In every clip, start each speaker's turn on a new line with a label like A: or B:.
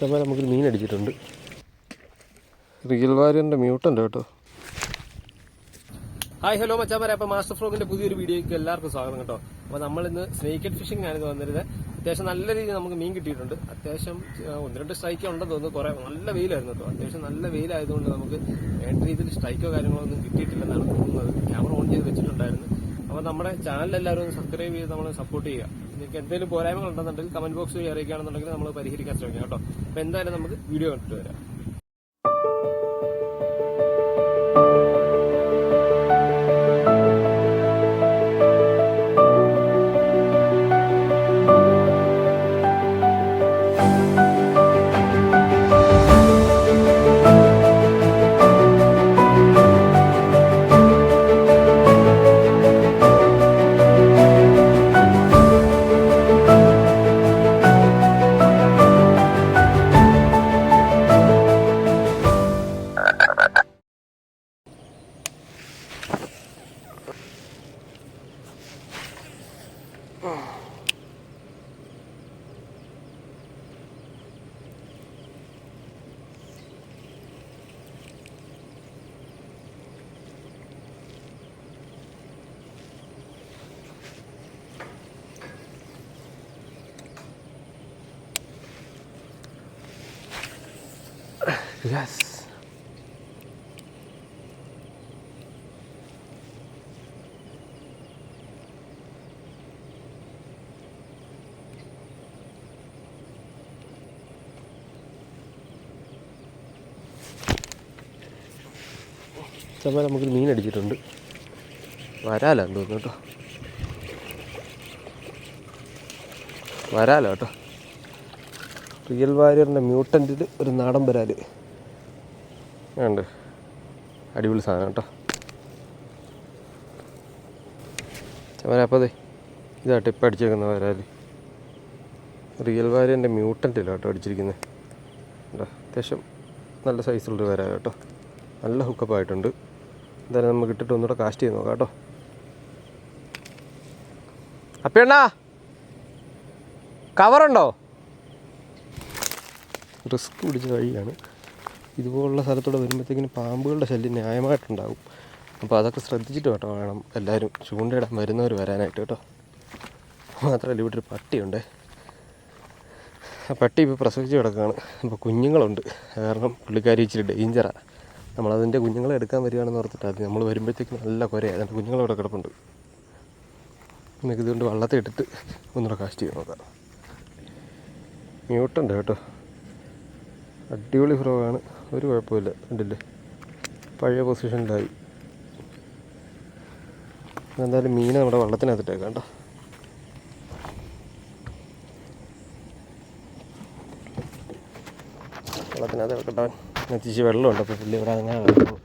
A: ചമ്മ നമുക്ക് മീൻ അടിച്ചിട്ടുണ്ട്. റിയൽ വാര്യന്റെ മ്യൂട്ടുണ്ട് കേട്ടോ. ഹായ് ഹലോ മച്ചാമാരെ. അപ്പൊ മാസ്റ്റർ ഫ്ലോഗിന്റെ പുതിയൊരു വീഡിയോയ്ക്ക് എല്ലാവർക്കും സ്വാഗതം കേട്ടോ. അപ്പൊ നമ്മൾ ഇന്ന് സ്നേക്കഡ് ഫിഷിംഗ് ആണ് വന്നിരുന്നത്. അത്യാവശ്യം നല്ല രീതിയിൽ നമുക്ക് മീൻ കിട്ടിയിട്ടുണ്ട്. അത്യാവശ്യം ഒന്ന് രണ്ട് സ്ട്രൈക്ക് ഉണ്ടെന്ന് തോന്നുന്നു. കുറെ നല്ല വെയിലായിരുന്നു കേട്ടോ. അത്യാവശ്യം നല്ല വെയിലായതുകൊണ്ട് നമുക്ക് വേണ്ട രീതിയിൽ സ്ട്രൈക്കോ കാര്യങ്ങളോ ഒന്നും കിട്ടിയിട്ടില്ലെന്നാണ് തോന്നുന്നത്. ക്യാമറ ഓൺ ചെയ്ത് വെച്ചിട്ടുണ്ടായിരുന്നു. അപ്പൊ നമ്മുടെ ചാനൽ എല്ലാവരും സബ്സ്ക്രൈബ് ചെയ്ത് നമ്മൾ സപ്പോർട്ട് ചെയ്യുക. നിങ്ങൾക്ക് എന്തെങ്കിലും പോരായ്മകൾ ഉണ്ടെന്നുണ്ടെങ്കിൽ കമന്റ് ബോക്സ് ബോക്സിൽ അറിയിക്കുകയാണെന്നുണ്ടെങ്കിൽ നമ്മൾ പരിഹരിക്കാൻ ശ്രമിക്കാം കേട്ടോ. അപ്പൊ എന്തായാലും നമുക്ക് വീഡിയോ കണ്ടിട്ട് വരാം. യെസ് ചമ്മ നമുക്ക് മീൻ അടിച്ചിട്ടുണ്ട്. വരാലാന്ന് തോന്നുന്നു കേട്ടോ. വരാലോ കേട്ടോ. റിയൽ വാരിയറിന്റെ മ്യൂട്ടന്റിൽ ഒരു നാടൻ വരാൽ ഉണ്ട് അടിപൊളി സാധനം കേട്ടോ. ചമ്മന അപ്പോൾ അതെ ഇതാ ടിപ്പ് അടിച്ചേക്കുന്ന വരാൽ റിയൽ വാരിയറിന്റെ മ്യൂട്ടന്റില്ല കേട്ടോ അടിച്ചിരിക്കുന്നത് കേട്ടോ അത്യാവശ്യം നല്ല സൈസുള്ളൊരു വരാൽ കേട്ടോ. നല്ല ഹുക്കപ്പ് ആയിട്ടുണ്ട്. എന്തായാലും നമുക്ക് ഇട്ടിട്ട് ഒന്നുകൂടെ കാസ്റ്റ് ചെയ്ത് നോക്കാം കേട്ടോ. അപ്പേണ്ണാ കവറുണ്ടോ റിസ്ക് പിടിച്ച വഴിയാണ്. ഇതുപോലുള്ള സ്ഥലത്തൂടെ വരുമ്പോഴത്തേക്കിനും പാമ്പുകളുടെ ശല്യം ന്യായമായിട്ടുണ്ടാകും. അപ്പോൾ അതൊക്കെ ശ്രദ്ധിച്ചിട്ട് കേട്ടോ വേണം എല്ലാവരും ചൂണ്ടയിടാൻ വരുന്നവർ വരാനായിട്ട് കേട്ടോ. മാത്രമല്ല ഇവിടെ ഒരു പട്ടിയുണ്ട്. ആ പട്ടി ഇപ്പോൾ പ്രസവിച്ച് കിടക്കുകയാണ് അപ്പോൾ കുഞ്ഞുങ്ങളുണ്ട്. കാരണം പുള്ളിക്കാരി ഇച്ചിരി ഡേഞ്ചറാണ് നമ്മളതിന്റെ കുഞ്ഞുങ്ങളെ എടുക്കാൻ വരികയാണെന്ന് ഓർത്തിട്ട് അത് നമ്മൾ വരുമ്പോഴത്തേക്കും നല്ല കുരയാണ് അതിന്റെ കുഞ്ഞുങ്ങളവിടെ കിടപ്പുണ്ട്. നമുക്ക് ഇതുകൊണ്ട് വള്ളത്തെ ഇട്ടിട്ട് ഒന്നുകൂടെ കാസ്റ്റ് ചെയ്ത് നോക്കാം. മ്യൂട്ടുണ്ട് കേട്ടോ. അടിപൊളി ഫ്രോഗാണ് ഒരു കുഴപ്പമില്ല. കണ്ടില്ലേ? പഴയ പൊസിഷനിലായി എന്തായാലും മീനെ നമ്മുടെ വള്ളത്തിനകത്തിട്ടേക്കാം കേട്ടോ വള്ളത്തിനകത്ത് വെക്കട്ടെ എത്തിച്ച് വെള്ളമുണ്ട് അപ്പോൾ പുള്ളി ഇവിടെ അങ്ങനെ കിടക്കുന്നു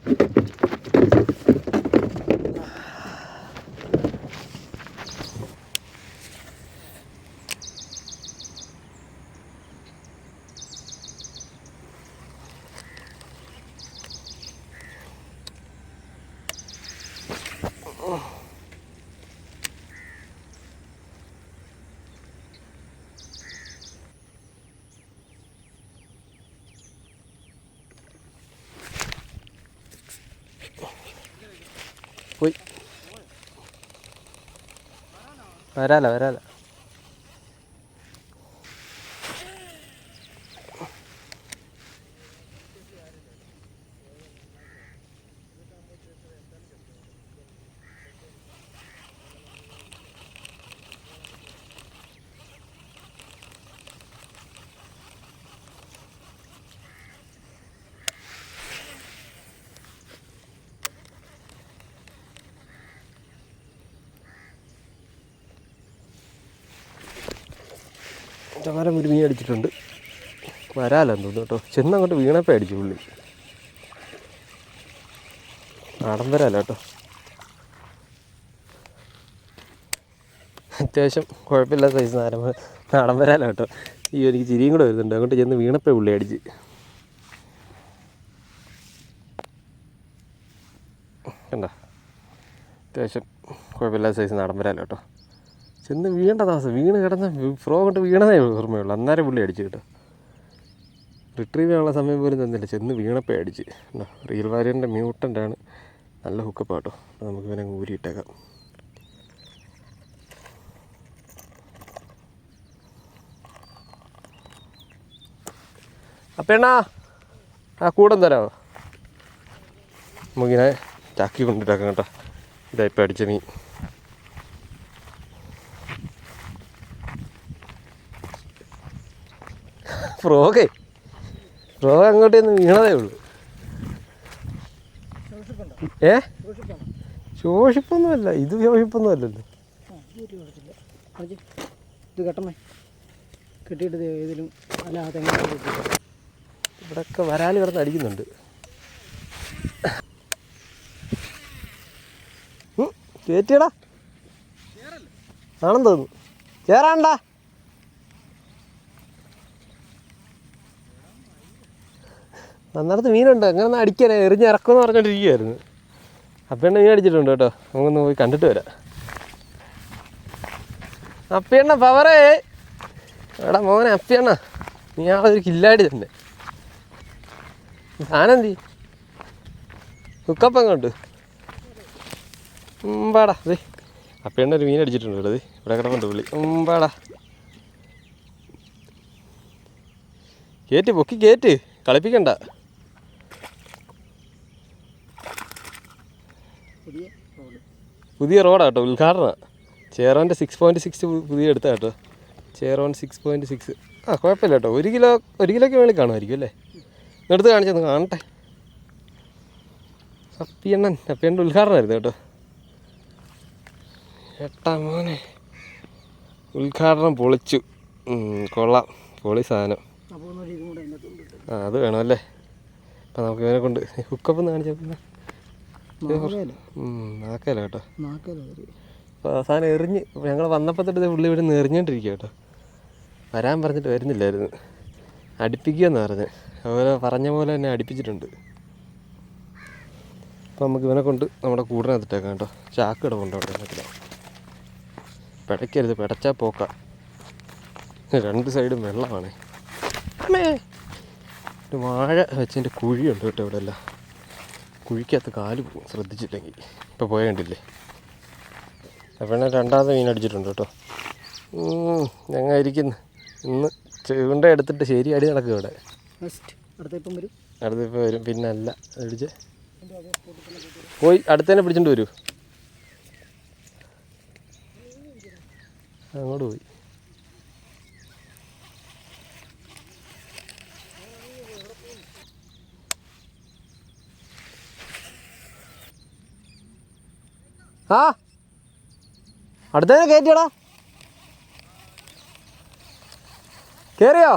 A: വരാല വരാല. ചമരം ഒരു മീൻ അടിച്ചിട്ടുണ്ട്. വരാലെന്ന് തോന്നുന്നു കേട്ടോ. ചെന്നങ്ങോട്ട് വീണപ്പേ അടിച്ചു പുള്ളി. നാടൻ വരാല കേട്ടോ. അത്യാവശ്യം കുഴപ്പമില്ല സൈസ് വ- നാടൻ വരാല കേട്ടോ. ഈ എനിക്ക് ചിരിയും കൂടെ വരുന്നുണ്ട്. അങ്ങോട്ട് ചെന്ന് വീണപ്പേ പുള്ളി അടിച്ച്. കണ്ട? അത്യാവശ്യം കുഴപ്പമില്ലാത്ത സൈസ് നാടൻ വരാല കേട്ടോ. ചെന്ന് വീണ്ട താമസം വീണ് കിടന്ന ഫ്രോ കൊണ്ട് വീണതേ ഓർമ്മയുള്ളൂ. അന്നേരം പുള്ളി അടിച്ചു കേട്ടോ. റിട്രീവ് ചെയ്യാനുള്ള സമയം പോലും തന്നില്ല. ചെന്ന് വീണപ്പോൾ അടിച്ച്. കേട്ടോ റിയൽ വാര്യന്റെ മ്യൂട്ടന്റാണ് നല്ല ഹുക്കപ്പാട്ടോ നമുക്ക് ഇവനെ ഊരിയിട്ടേക്കാം. ഊരിയിട്ടേക്കാം അപ്പേണ്ണാ ആ കൂടെ തരാമോ? നമുക്കിങ്ങനെ ചാക്കി കൊണ്ടിട്ടേക്കാം കേട്ടോ ഇതായിപ്പോൾ അടിച്ച മീൻ. ഫ്രോഗേ. ഫ്രോഗ് അങ്ങോട്ടേ നിന്ന് വീണതേ ഉള്ളൂ. ഏ? ശോഷിപ്പൊന്നുമല്ല ഇത് ശോഷിപ്പൊന്നും അല്ലല്ലോ
B: ഇത് കെട്ടണേ കെട്ടിയിട്ട് ഏതിലും അല്ല തെങ്ങനെ
A: ഇവിടെയൊക്കെ വരാൽ കിടന്ന് അടിക്കുന്നുണ്ട്. കയറ്റിയടാ ആണെന്ന് തോന്നുന്നു. ചേറാണ്ടാ അന്നേരത്ത് മീനുണ്ട്. അങ്ങനെ ഒന്ന് അടിക്കാൻ എറിഞ്ഞ് ഇറക്കുമെന്ന് പറഞ്ഞോണ്ടിരിക്കുവായിരുന്നു. അപ്പേണ്ണ മീൻ അടിച്ചിട്ടുണ്ട് കേട്ടോ. നമുക്കൊന്ന് പോയി കണ്ടിട്ട് വരാം. അപ്പിയണ്ണ പവറേ! എടാ മോനെ അപ്പിയണ്ണ നീ ആളൊരു കില്ലാടി തന്നെ. ആനന്തി ഹുക്കപ്പം കണ്ട്. ഉമ്പാടാ അതെ അപ്പിയണ്ണ ഒരു മീൻ അടിച്ചിട്ടുണ്ട് ഇവിടെ. ഇവിടെ കിടന്നുണ്ട് പുള്ളി. ഉമ്പാടാ. കയറ്റ് പൊക്കി കയറ്റ് കളിപ്പിക്കണ്ട.
B: പുതിയ റോഡ്.
A: കേട്ടോ ഉദ്ഘാടനം. ചേറോന്റെ സിക്സ് പോയിന്റ് സിക്സ് പുതിയ എടുത്താ കേട്ടോ. ചേറോൺ സിക്സ് പോയിന്റ് സിക്സ് ആ കുഴപ്പമില്ല കേട്ടോ. ഒരു കിലോ ഒരു കിലോയ്ക്ക് വേണ്ടി കാണുമായിരിക്കും അല്ലേ? എടുത്ത് കാണിച്ചൊന്ന് കാണട്ടെ. അപ്പിയണ്ണൻ അപ്പിയണ്ണന്റെ ഉദ്ഘാടനമായിരുന്നു കേട്ടോ. എട്ടാം മോനെ. ഉദ്ഘാടനം പൊളിച്ചു. കൊള്ളാം. പൊളി സാധനം. ആ അത് വേണമല്ലേ അപ്പം നമുക്ക് ഇവനെ കൊണ്ട് ഹുക്കപ്പ് കാണിച്ചാൽ കാണിച്ചാൽ
B: നാക്കല
A: കേട്ടോ. അവസാനം എറിഞ്ഞ് ഞങ്ങൾ വന്നപ്പോൾ തൊട്ട് പുള്ളി ഇവിടെ നിന്ന് എറിഞ്ഞോണ്ടിരിക്കുക കേട്ടോ. വരാൻ പറഞ്ഞിട്ട് വരുന്നില്ലായിരുന്നു. അടുപ്പിക്കുകയെന്ന് പറഞ്ഞ്. അതുപോലെ പറഞ്ഞ പോലെ തന്നെ അടുപ്പിച്ചിട്ടുണ്ട്. അപ്പോൾ നമുക്ക് ഇവനെ കൊണ്ട് നമ്മുടെ കൂടിനകത്തിട്ടേക്കാം കേട്ടോ. ചാക്ക് കിടപ്പുണ്ട് അവിടെ പിടയ്ക്കരുത് പിടച്ചാൽ പോക്ക. രണ്ട് സൈഡും വെള്ളമാണ്. ഒരു വാഴ വെച്ചതിന്റെ കുഴിയുണ്ട് കേട്ടോ ഇവിടെ എല്ലാം. കുഴിക്കകത്ത് കാൽ പോകും ശ്രദ്ധിച്ചില്ലെങ്കിൽ ഇപ്പോൾ പോയ കണ്ടില്ലേ? അപ്പോൾ രണ്ടാമത്തെ മീൻ അടിച്ചിട്ടുണ്ട് കേട്ടോ. ഞങ്ങൾ ഇരിക്കുന്നു. ഇന്ന് ചൂണ്ട എടുത്തിട്ട് ശരി അടി നടക്കും ഇവിടെ. അടുത്തിപ്പോൾ വരും. പിന്നെ അല്ല അടിച്ച്. പോയി അടുത്തന്നെ പിടിച്ചിട്ട് വരൂ. അങ്ങോട്ട് പോയി. ആ. അടുത്തതിനെ കയറ്റിയടാ. കയറിയോ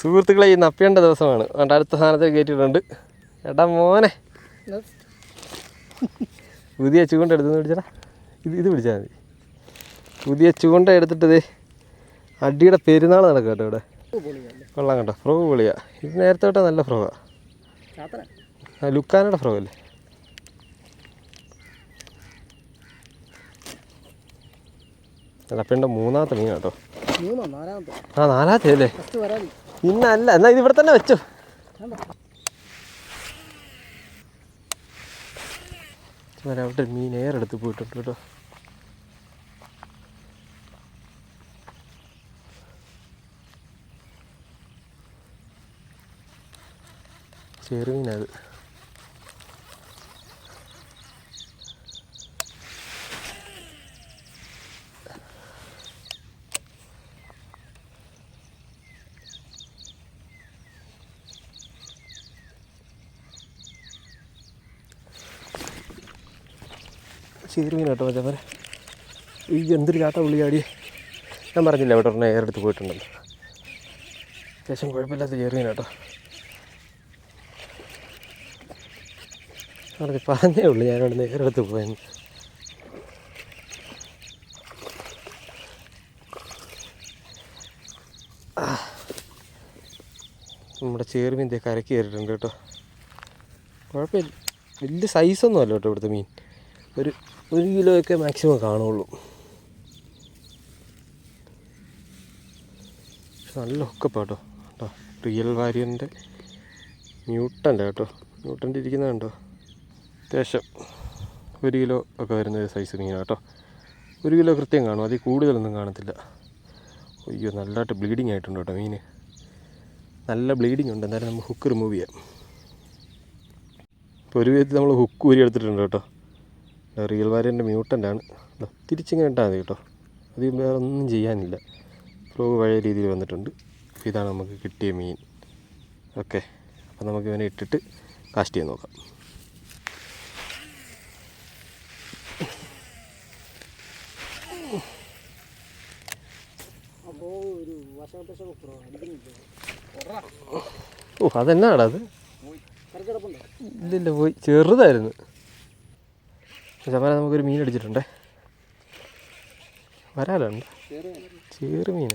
A: സുഹൃത്തുക്കളെ ഈ നപ്പിയേണ്ട ദിവസമാണ്. അതുകൊണ്ട് അടുത്ത സ്ഥാനത്തേക്ക് കയറ്റിയിട്ടുണ്ട്. എടാ മോനെ. പുതിയ ചൂണ്ട എടുത്തു പിടിച്ചടാ ഇത് ഇത് പിടിച്ചാൽ മതി. പുതിയ ചൂണ്ട എടുത്തിട്ടത് അടിയുടെ പെരുന്നാൾ നടക്കും കേട്ടോ ഇവിടെ. കൊള്ളാം കേട്ടോ. ഫ്രോ പൊളിയാ. ഇത് നേരത്തെ തൊട്ടേ നല്ല ഫ്രോവാ
B: ചാത്തന
A: ആ ലുക്കാനയുടെ ഫ്രോ അല്ലേ? മൂന്നാമത്തെ മീൻ കേട്ടോ. ആ നാലാമത്തെ അല്ലേ? ഇന്നല്ല എന്നാ ഇത് ഇവിടെ തന്നെ വെച്ചു. ഒരു മീൻ ഏറെടുത്ത് പോയിട്ടുണ്ട് കേട്ടോ. ചെറുമീനത്. ചെറുമീൻ കേട്ടോ മച്ചാ ഈ എന്തൊരു ചാട്ട പുള്ളി ചാടി ഞാൻ പറഞ്ഞില്ല അവിടെ ഒരെണ്ണം ഏറെടുത്ത് പോയിട്ടുണ്ടല്ലോ അത്യാവശ്യം കുഴപ്പമില്ലാത്ത ചെറുമീൻ കേട്ടോ അവിടെ പറഞ്ഞേ ഉള്ളൂ. ഞാനവിടെ നേരെടുത്ത് പോയെന്ന്. നമ്മുടെ ചേറുമീൻ ദേ കരക്ക് കയറിയിട്ടുണ്ട് കേട്ടോ. കുഴപ്പമില്ല. വലിയ സൈസൊന്നും അല്ല കേട്ടോ ഇവിടുത്തെ മീൻ. ഒരു ഒരു കിലോയൊക്കെ മാക്സിമം കാണുള്ളൂ. നല്ല ഹുക്കപ്പ് കേട്ടോ. കേട്ടോ. റിയൽ വാരിയന്റെ മ്യൂട്ടന്റെ കേട്ടോ. മ്യൂട്ടന്റെ ഇരിക്കുന്നത് കണ്ടോ? അത്യാവശ്യം ഒരു കിലോ ഒക്കെ വരുന്ന ഒരു സൈസ് മീനാണ് കേട്ടോ. ഒരു കിലോ കൃത്യം കാണും. അതിൽ കൂടുതലൊന്നും കാണത്തില്ല. അയ്യോ നല്ലതായിട്ട് ബ്ലീഡിങ് ആയിട്ടുണ്ട് കേട്ടോ മീൻ നല്ല ബ്ലീഡിങ് ഉണ്ട്. എന്തായാലും നമുക്ക് ഹുക്ക് റിമൂവ് ചെയ്യാം. ഇപ്പോൾ ഒരു വിധത്തിൽ നമ്മൾ ഹുക്ക് ഊരി എടുത്തിട്ടുണ്ട് കേട്ടോ. റിയൽ വാരിയറിന്റെ മ്യൂട്ടന്റാണ് തിരിച്ചിങ്ങനെ ഇട്ടാൽ മതി കേട്ടോ. അത് വേറെ ഒന്നും ചെയ്യാനില്ല. ഫ്ലോ പഴയ രീതിയിൽ വന്നിട്ടുണ്ട്. ഇതാണ് നമുക്ക് കിട്ടിയ മീൻ. ഓക്കെ. അപ്പോൾ നമുക്ക് ഇവനെ ഇട്ടിട്ട് കാസ്റ്റ് ചെയ്ത് നോക്കാം
B: അപ്പോൾ ഒരു വശവട്ട കുറവ് അടിക്കുന്നില്ല
A: ഓ അതെന്നാടാ അത്? ഇല്ലില്ല പോയി. ചെറുതായിരുന്നു. ചമര നമുക്കൊരു മീൻ അടിച്ചിട്ടുണ്ടേ? വരാലുണ്ട് ചെറു മീൻ.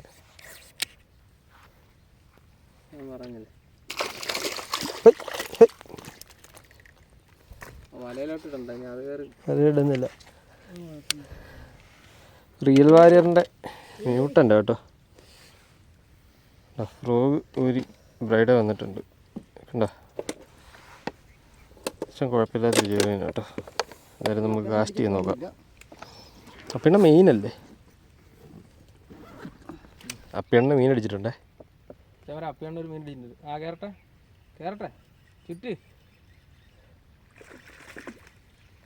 C: അത്
A: ഇടുന്നില്ല റിയൽ വാരിയറിന്റെ മ്യൂട്ടുണ്ട് കേട്ടോ. ഫ്രോഗ് ഒരു ബ്രൈഡ് വന്നിട്ടുണ്ട്. കണ്ടോ? ഇഷ്ടം കുഴപ്പമില്ലാത്ത ജീവന കേട്ടോ. എന്തായാലും നമുക്ക് കാസ്റ്റ് ചെയ്ത് നോക്കാം. അപ്പിണ്ണ മെയിനല്ലേ അപ്പിണ്ണ മീൻ അടിച്ചിട്ടുണ്ടേ?
C: ചവര അപ്പിയാണ്ട് ഒരു മീൻ ആ കയറട്ടെ കയറട്ടെ ചുറ്റ്.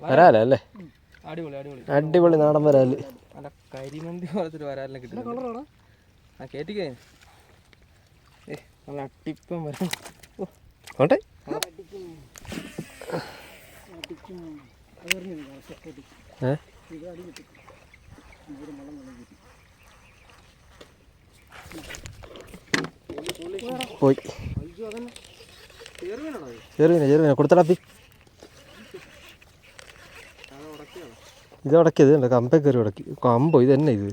A: വരാല അല്ലേ?
C: അടിപൊളി അടിപൊളി.
A: അടിപൊളി നാടൻ വരാൽ.
C: നല്ല കരിമന്തി പോലത്തെ വരാലിനെ കിട്ടും
B: കളറാണ്
C: ആ കേറ്റിക്കേ. ഏ നല്ല അട്ടിപ്പം വരാം.
A: ഓട്ടെ പോയി. ചെറുവിനെ ചെറുവിനെ കൊടുത്തടപ്പി ഇത് ഉടക്കിയത്. കമ്പേ കയറി ഉടക്കി. കമ്പോ ഇത് തന്നെ ഇത്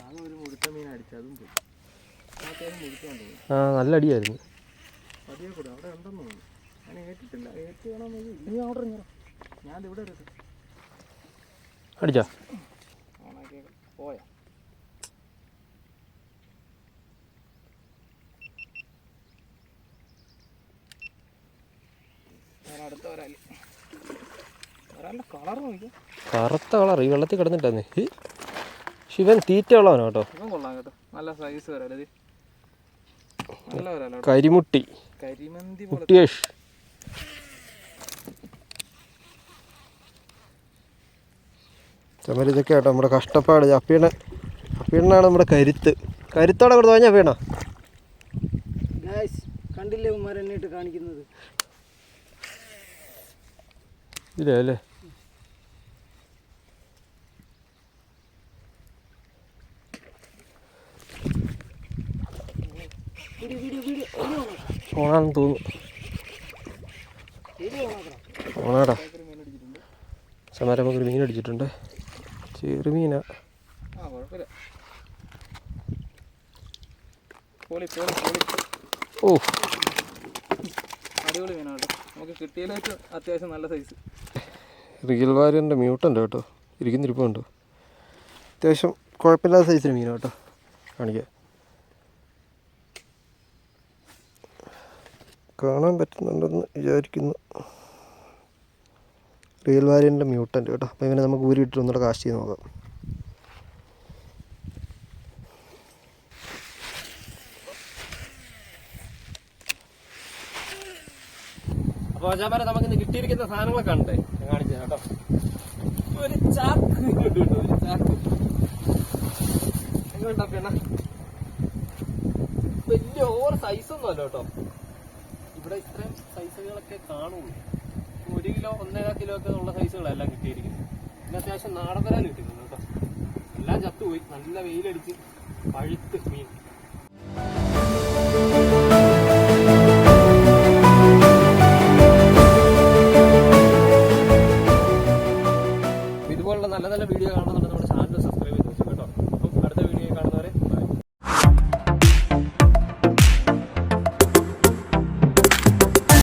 C: അത് ഒരു മുഴുത്ത മീൻ അടിച്ചു അതും പോയി ആ അത്യാവശ്യം മുഴുത്തോണ്ട് പോയി
A: ആ നല്ല അടിയായിരുന്നു
C: പതിയെ കൂടെ അവിടെ ഉണ്ടെന്ന് തോന്നുന്നു ഞാൻ ഏറ്റിട്ടില്ല ഏറ്റ് വേണം
B: നീ ഓർഡർ ഇങ്ങനെ
C: ഞാൻ ഇവിടെ എടുത്തു
A: അടിച്ചോ
C: ഓണാക്കിയേക്കാം പോയാ ഞാൻ അടുത്ത വരാൽ. അടിയായിരുന്നു നോക്കിയാ
A: കറുത്ത കളർ ഈ വെള്ളത്തിൽ കിടന്നിട്ടാന്ന്. ശിവൻ തീറ്റ ഉള്ളവനോ കേട്ടോ.
C: ഇപ്പം കൊള്ളാം കേട്ടോ. നല്ല സൈസ് വരാൽ ഇത് നല്ല വരാലോ കേട്ടോ.
A: കരിമുട്ടി. മുട്ടിയേഷ് ചമര ഇതൊക്കെ കേട്ടോ നമ്മുടെ കഷ്ടപ്പാട്. അപ്പീണ അപ്പീണനാണ് നമ്മുടെ കരുത്ത്. കരുത്തോടെ കൊടുത്തു കഴിഞ്ഞാൽ അപ്പീണ
B: കണ്ടില്ലേ ഇട്ട് കാണിക്കുന്നത്?
A: ഇല്ല അല്ലേ
B: വീഡിയോ വീഡിയോ വീഡിയോ വീഡിയോ
A: ഓണാണെന്ന് തോന്നുന്നു. ഓണാടാ.
C: ഒരു മീൻ അടിച്ചിട്ടുണ്ട്.
A: ചമര നമുക്കൊരു മീൻ അടിച്ചിട്ടുണ്ട് ചെറുമീനാ ഓ.
C: അടിപൊളി മീനാണ് നമുക്ക് കിട്ടിയതിലേക്ക് അത്യാവശ്യം നല്ല സൈസ്
A: റിയൽ വാര്യന്റെ മ്യൂട്ടുണ്ട് കേട്ടോ. ഇരിക്കുന്നിരിപ്പുണ്ട് അത്യാവശ്യം കുഴപ്പമില്ലാത്ത സൈസിന് മീനാണ് കേട്ടോ. കാണിക്കാം. കാണാൻ പറ്റുന്നുണ്ടെന്ന് വിചാരിക്കുന്നു. റിയൽ വാരിയന്റെ മ്യൂട്ടന്റ് കേട്ടോ. അപ്പോൾ ഇവനെ നമുക്ക് ഊരിയിട്ട് ഒന്നുകൂടെ കാസ്റ്റ് ചെയ്ത് നോക്കാം. അപ്പോൾ അജാമാരെ നമുക്ക് ഇന്ന് കാണിച്ചു കേട്ടോ.
C: ഒരു ചാക്ക്
A: വലിയ ഓവർ സൈസൊന്നും അല്ല കേട്ടോ. ഇവിടെ ഇത്രയും സൈസുകളൊക്കെ കാണുള്ളൂ. ഒരു കിലോ ഒന്നര കിലോ ഒക്കെ ഉള്ള സൈസുകളെല്ലാം കിട്ടിയിരിക്കുന്നത് പിന്നെ അത്യാവശ്യം നാടൻ വരാൻ കിട്ടുന്നു കേട്ടോ. എല്ലാം ചത്തുപോയി. നല്ല വെയിലടിച്ച് പഴുത്ത് മീൻ.